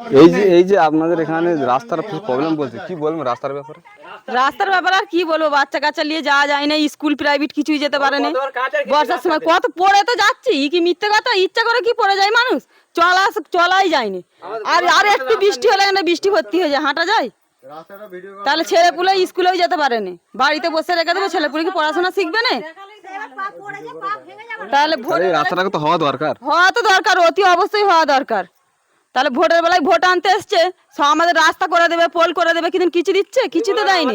এই যে এই যে আপনাদের এখানে রাস্তার প্রবলেম বলছে কি বলবেন রাস্তার ব্যাপারে? রাস্তার ব্যাপারে আর কি বলব বাচ্চা কাচ্চা নিয়ে যাওয়া যায় না স্কুল প্রাইভেট কিছুই যেতে পারে না। বর্ষার সময় কত পড়ে তো যাচ্ছি কি মিথ্যে কথা? ইচ্ছা করে কি পড়ে যায় মানুষ? চলা চলাই যায়নি আর আর একটু বৃষ্টি হলে না বৃষ্টি ভর্তি হয়ে যায় হাঁটা যায়? তাহলে ছেলে পুলে স্কুলেও যেতে পারে না। বাড়িতে বসে রেখে দেবো ছেলে পুলে কি পড়াশোনা শিখবে না? তাহলে তাহলে তো হওয়া দরকার। হওয়া তো দরকার অতি অবশ্যই হওয়া দরকার। তাহলে ভোটের বেলায় ভোট আনতে এসছে। সব আমাদের রাস্তা করে দেবে পোল করে দেবে কিন্তু কিছু দিচ্ছে? কিছু তো দেয়নি।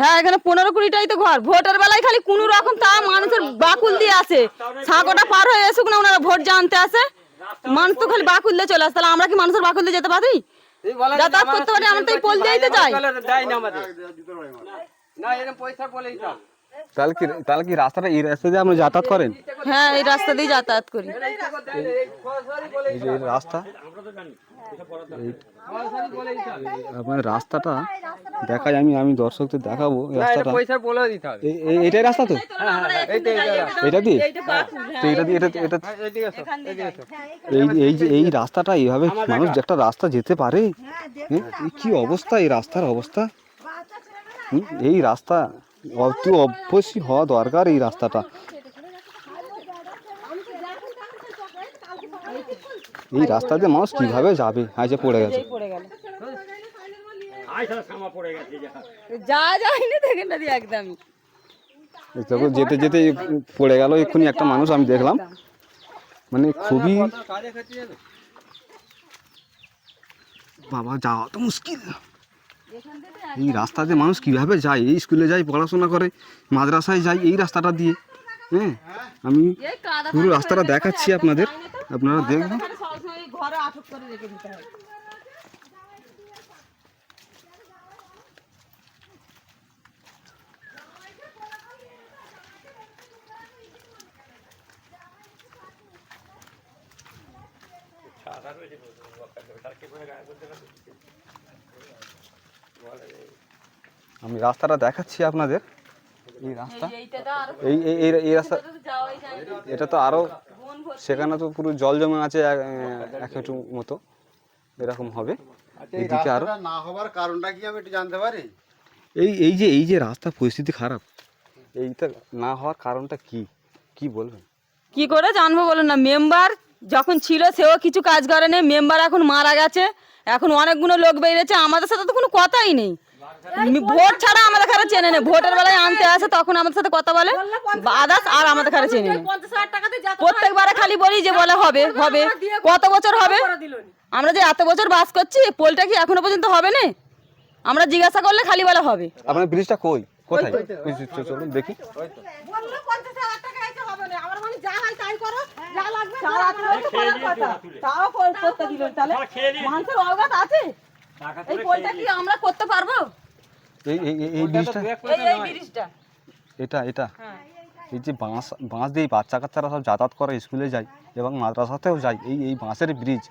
হ্যাঁ এখানে পনেরো কুড়িটাই তো ঘর। ভোটের বেলায় খালি কোন রকম তা মানুষের বাকুল দিয়ে আসে। সাঁকোটা পার হয়ে এসুক না ওনারা ভোট জানতে আসে। মানুষ তো খালি বাকুল দিয়ে চলে আসে। তাহলে আমরা কি মানুষের বাকুল দিয়ে যেতে পারি? যাতায়াত করতে পারি, আমরা তো পোল দিয়ে যাই। না এরকম পয়সা তাহলে কি তাহলে কি রাস্তাটা এই রাস্তা দিয়ে আপনি যাতায়াত করেন? হ্যাঁ এই রাস্তা দিয়ে যাতায়াত করি। এই যে রাস্তা আপনার রাস্তাটা দেখাই আমি আমি দর্শকদের দেখাবো এই রাস্তাটা। পয়সা বলে দিতে হবে। এই- এই- এটাই রাস্তা তো? এটা দিয়ে? তো এটা দিয়ে এটা এটা এদিকে এসো, এই এই যে এই রাস্তাটা এইভাবে মানুষ যে একটা রাস্তা যেতে পারে? হ্যাঁ? কি অবস্থা এই রাস্তার অবস্থা? হুম? এই রাস্তা অতি অবশ্যই হওয়া দরকার এই রাস্তাটা। এই রাস্তা দিয়ে মানুষ কীভাবে যাবে? আজ যে পড়ে গেছে। যেতে যেতে পড়ে গেল এক্ষুনি একটা মানুষ আমি দেখলাম। মানে খুবই? বাবা যাওয়া তো মুশকিল। এই রাস্তা দিয়ে মানুষ কীভাবে যায়? এই স্কুলে যায়, পড়াশোনা করে, মাদ্রাসায় যায়, এই রাস্তাটা দিয়ে। হ্যাঁ? আমি পুরো রাস্তাটা দেখাচ্ছি আপনাদের। আপনারা দেখবেন। সবসময় ঘরে আটক করে রেখে দিতে হয় আমি রাস্তাটা দেখাচ্ছি আপনাদের। এই রাস্তা? এই এই এই- এই রাস্তা এটা তো আরও সেখানে তো পুরো জল জমে আছে এক একটু মতো। এরকম হবে। এদিকে আরও না হবার কারণটা কি আমি একটু জানতে পারি? এই এই যে এই যে রাস্তা পরিস্থিতি খারাপ। এইটা না হওয়ার কারণটা কি? কি বলবেন? কি করে জানব বলুন না? মেম্বার যখন ছিল সেও কিছু কাজ করেনি মেম্বার এখন মারা গেছে। এখন অনেকগুলো লোক বেরিয়েছে আমাদের সাথে তো কোনো কথাই নেই। ভোট ছাড়া আমাদের কাছে চেনে নেই। ভোটের বেলায় আনতে আসে তখন আমাদের সাথে কথা বলে। আদার্স আর আমাদের কাছে চেনে নেই। প্রত্যেকবারে খালি বলি যে বলে হবে হবে। কত বছর হবে? আমরা যে এত বছর বাস করছি পোলটা কি এখনও পর্যন্ত হবে না? আমরা জিজ্ঞাসা করলে খালি বলে হবে। আপনার ব্রিজটা কই? কোথায়? ওই যে চ- চলুন দেখি তাও করতে দিল তাহলে মানুষের অবগত আছে? এই পোলটা কি আমরা করতে পারব? এই এই এই- এই ব্রিজটা এই এই ব্রিজটা এটা এটা। হ্যাঁ। এই যে বাঁশ বাঁশ দিয়ে বাচ্চা কাচ্চারা সব যাতায়াত করে স্কুলে যায় এবং মাদ্রাসাতেও যায়। এই এই বাঁশের ব্রিজ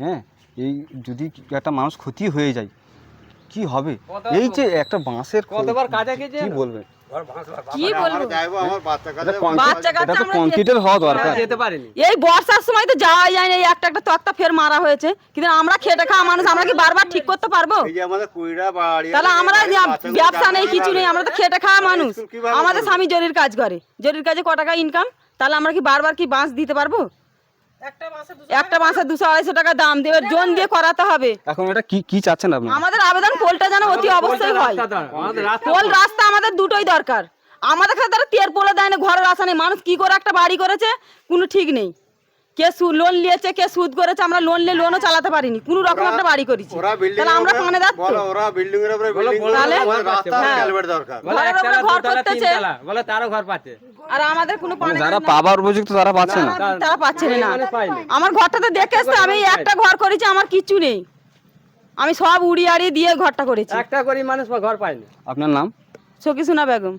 হ্যাঁ? এই যদি একটা মানুষ ক্ষতি হয়ে যায় কি হবে? এই যে একটা বাঁশের ক্ষ- কতবার কাজে কি বলবে? কি বলব? বাচ্চা কাচ্চা তো হওয়া দরকার। যেতে পারেনি। এই বর্ষার সময় তো যাওয়া যায় না এই একটা একটা তক্তা ফের মারা হয়েছে। কিন্তু আমরা খেটে খাওয়া মানুষ আমরা কি বারবার ঠিক করতে পারব? আমাদের তাহলে আমরা ব্যবসা নেই কিছু নেই আমরা তো খেটে খাওয়া মানুষ। আমাদের স্বামী জরির কাজ করে। জরির কাজে ক টাকা ইনকাম তাহলে আমরা কি বারবার কি বাঁশ দিতে পারব? একটা মাসে দুশো আড়াইশো টাকা দাম দেবে জোন দিয়ে করাতে হবে। এখন এটা কি কি চাচ্ছেন আপনি? আমাদের আবেদন পোলটা যেন অতি অবশ্যই হয়। রাস্তা আমাদের রাস্তা পোল রাস্তা আমাদের দুটোই দরকার। আমাদের কাছে তারা তের পোলে দেয় না ঘরের আশা নেই মানুষ কি করে একটা বাড়ি করেছে কোনো ঠিক নেই। কে লোন নিয়েছে কে সুদ করেছে আমরা লোন নিয়ে লোনও চালাতে পারিনি। কোনো রকম একটা বাড়ি করেছি। তাহলে আমরা বলো ওরা বিল্ডিং এর উপরে বিল্ডিং তাহলে? রাস্তা হ্যাঁ। দরকার। বলে একতলা ঘর দুতলা করতেছে। তিনতলা বলে তারও ঘর পাচ্ছে। আর আমাদের কোনো পানে যারা পাবার উপযুক্ত তারা পাচ্ছে না। তারা পাচ্ছে না। মানে আমার ঘরটাতে দেখে এসছে আমি একটা ঘর করেছি আমার কিচ্ছু নেই। আমি সব উড়িয়ে আড়িয়ে দিয়ে ঘরটা করেছি। একটা গরিব মানুষ ঘর পায়নি। আপনার নাম? সখী সোনা বেগম।